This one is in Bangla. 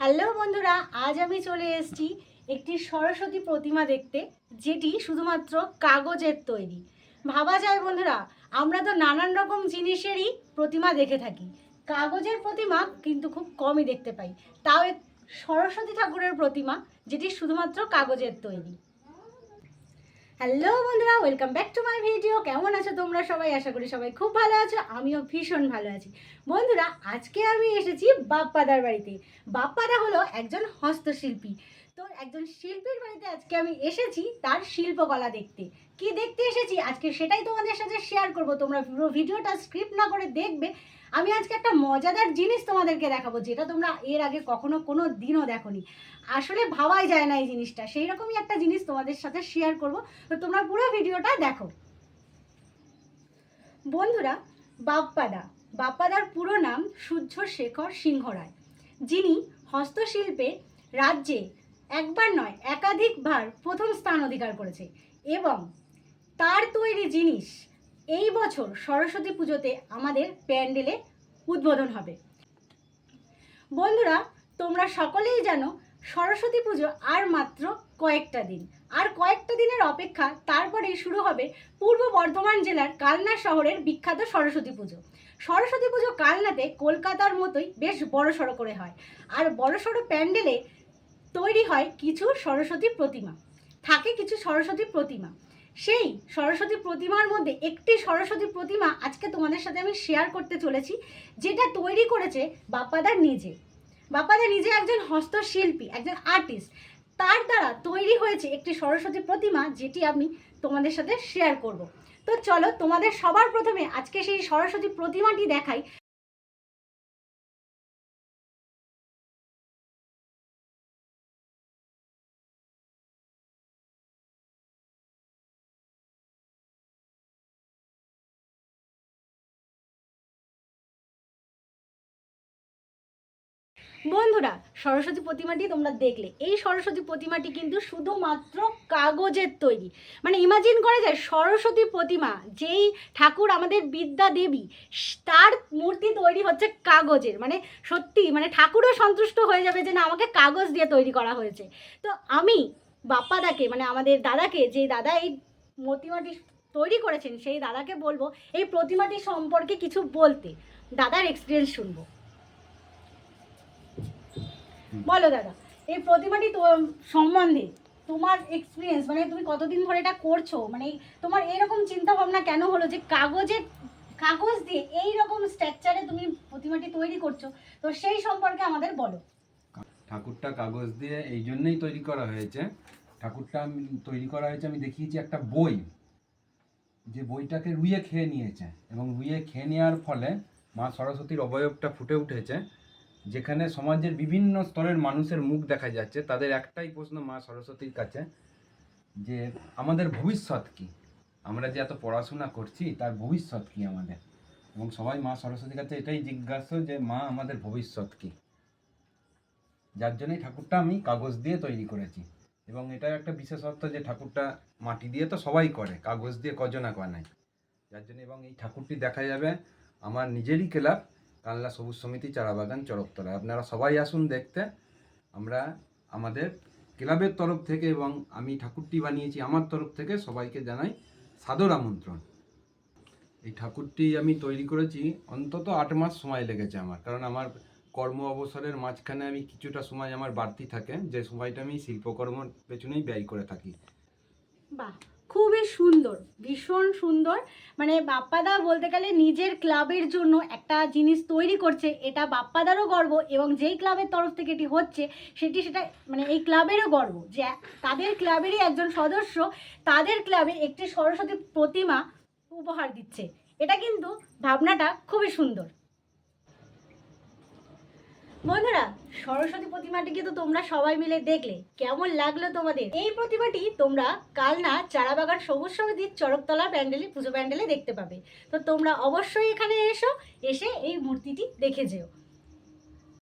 হ্যালো বন্ধুরা, আজ আমি চলে এসেছি একটি সরস্বতী প্রতিমা দেখতে, যেটি শুধুমাত্র কাগজের তৈরি। ভাবা যায় বন্ধুরা, আমরা তো নানান রকম জিনিসেরই প্রতিমা দেখে থাকি। কাগজের প্রতিমা কিন্তু খুব কমই দেখতে পাই। তাও সরস্বতী ঠাকুরের প্রতিমা, যেটি শুধুমাত্র কাগজের তৈরি। হ্যালো বন্ধুরা welcome back to my video কেমন আছো তোমরা সবাই? আশা করি সবাই খুব ভালো আছো, আমিও ভীষণ ভালো আছি। বন্ধুরা, আজকে আমি এসেছি বাপ্পাদার বাড়িতে। বাপ্পাদা হলো একজন হস্তশিল্পী। তো একজন শিল্পীর বাড়িতে আজকে আমি এসেছি তার শিল্পকলা দেখতে। কি দেখতে এসেছি? আজকে সেটাই তোমাদের সাথে শেয়ার করব। তোমরা পুরো ভিডিওটা স্ক্রিপ্ট না করে দেখবে। আমি আজকে একটা মজাদার জিনিস তোমাদেরকে দেখাবো, যেটা তোমরা এর আগে কখনো কোনো দিনও দেখোনি। আসলে ভাবাই যায় না এই জিনিসটা। সেই রকমই একটা জিনিস তোমাদের সাথে শেয়ার করব। তো তোমরা পুরো ভিডিওটা দেখো। বন্ধুরা, বাপ্পাদা। বাপ্পাদার পুরো নাম সূর্য শেখর সিংহ রায়। যিনি হস্তশিল্পে রাজ্যে একবার নয়, একাধিকবার প্রথম স্থান অধিকার করেছে। এবং তার তৈরি জিনিস এই বছর সরস্বতী পুজোতে আমাদের প্যান্ডেলে উদ্বোধন হবে। বন্ধুরা, তোমরা সকলেই জানো সরস্বতী পুজো আর মাত্র কয়েকটা দিন। আর কয়েকটা দিনের অপেক্ষা তারপরেই শুরু হবে পূর্ব বর্ধমান জেলার কালনা শহরের বিখ্যাত সরস্বতী পুজো। সরস্বতী পুজো কালনাতে কলকাতার মতোই বেশ বড় সড়ো করে হয়। আর বড় সড়ো প্যান্ডেলে তৈরি হয় কিছু সরস্বতী প্রতিমা। থাকে কিছু সরস্বতী প্রতিমা। সেই সরস্বতী প্রতিমার মধ্যে একটি সরস্বতী প্রতিমা আজকে তোমাদের সাথে আমি শেয়ার করতে চলেছি, যেটা তৈরি করেছে বাপ্পাদার নিজে। বাপ্পাদা নিজে একজন হস্তশিল্পী, একজন আর্টিস্ট তার দ্বারা তৈরি হয়েছে একটি সরস্বতী প্রতিমা, যেটি আমি তোমাদের সাথে শেয়ার করব। তো চলো তোমাদের সবার প্রথমে আজকে সেই সরস্বতী প্রতিমাটি দেখাই বন্ধুরা, সরস্বতী প্রতিমাটি তোমরা দেখলে। এই সরস্বতী প্রতিমাটি কিন্তু শুধুমাত্র কাগজের তৈরি। মানে ইমাজিন করা যায়, সরস্বতী প্রতিমা, যেই ঠাকুর আমাদের বিদ্যা দেবী, তার মূর্তি তৈরি হচ্ছে কাগজের। মানে সত্যি মানে ঠাকুরও সন্তুষ্ট হয়ে যাবে যে না, আমাকে কাগজ দিয়ে তৈরি করা হয়েছে। তো আমি বাপ্পাদাকে মানে আমাদের দাদাকে যে দাদা এই প্রতিমাটি তৈরি করেছেন, সেই দাদাকে বলব, এই প্রতিমাটি সম্পর্কে কিছু বলতে। দাদার এক্সপিরিয়েন্স শুনব। বলো দাদা এই প্রতিমাটি তো সম্বন্ধে তোমার এক্সপিরিয়েন্স মানে তুমি কতদিন ধরে এটা করছ? মানে তোমার এরকম চিন্তা ভাবনা কেন হলো যে কাগজের কাগজ দিয়ে এই রকম স্ট্রাকচারে তুমি প্রতিমাটি তৈরি করছ? তো সেই সম্পর্কে আমাদের বলো। ঠাকুরটা কাগজ দিয়ে এই জন্যই তৈরি করা হয়েছে। ঠাকুরটা আমি তৈরি করা হয়েছে আমি দেখিয়েছি একটা বই। যে বইটাকে রুইয়ে খেয়ে নিয়েছে এবং রুইয়ে খেয়ে নেওয়ার ফলে মা সরস্বতীর অবয়বটা ফুটে উঠেছে। যেখানে সমাজের বিভিন্ন স্তরের মানুষের মুখ দেখা যাচ্ছে, তাদের একটাই প্রশ্ন মা সরস্বতীর কাছে, যে আমাদের ভবিষ্যৎ কি? আমরা যে এত পড়াশোনা করছি, তার ভবিষ্যৎ কি আমাদের? এবং সবাই মা সরস্বতীর কাছে এটাই জিজ্ঞাসা, যে মা, আমাদের ভবিষ্যৎ কি? যার জন্যই ঠাকুরটা আমি কাগজ দিয়ে তৈরি করেছি। এবং এটা একটা বিশেষত্ব যে ঠাকুরটা মাটি দিয়ে তো সবাই করে, কাগজ দিয়ে কজনা বানায়। যার জন্য এবং এই ঠাকুরটি দেখা যাবে আমার নিজেরই ক্লাব কানলা সবুজ সমিতি, চারাবাগান, চরকতলা। আপনারা সবাই আসুন দেখতে। আমরা আমাদের ক্লাবের তরফ থেকে এবং আমি ঠাকুরটি বানিয়েছি আমার তরফ থেকে সবাইকে জানাই সাদর আমন্ত্রণ। এই ঠাকুরটি আমি তৈরি করেছি অন্তত আট মাস সময় লেগেছে আমার। কারণ আমার কর্ম অবসরের মাঝখানে আমি কিছুটা সময় আমার বাড়তি থাকে। যে সময়টা আমি শিল্পকর্মর পেছনেই ব্যয় করে থাকি। বাহ। খুবই সুন্দর, ভীষণ সুন্দর। মানে বাপ্পাদা বলতে গেলে নিজের ক্লাবের জন্য একটা জিনিস তৈরি করছে, এটা বাপ্পাদারও গর্ব এবং যেই ক্লাবের তরফ থেকে এটি হচ্ছে, সেটি সেটা মানে এই ক্লাবেরও গর্ব যে তাদের ক্লাবেরই একজন সদস্য, তাদের ক্লাবে একটি সরস্বতী প্রতিমা উপহার দিচ্ছে। এটা কিন্তু ভাবনাটা খুবই সুন্দর। বন্ধুরা, সরস্বতী প্রতিমাটিকে তো তোমরা সবাই মিলে দেখলে। কেমন লাগল তোমাদের? এই প্রতিমাটি তোমরা কাল না চারাবাগান সবুজ সমিতির চরকতলা প্যান্ডেলে, পুজো প্যান্ডেলে দেখতে পাবে। তো তোমরা অবশ্যই এখানে এসো, এসে এই মূর্তিটি দেখে যেও।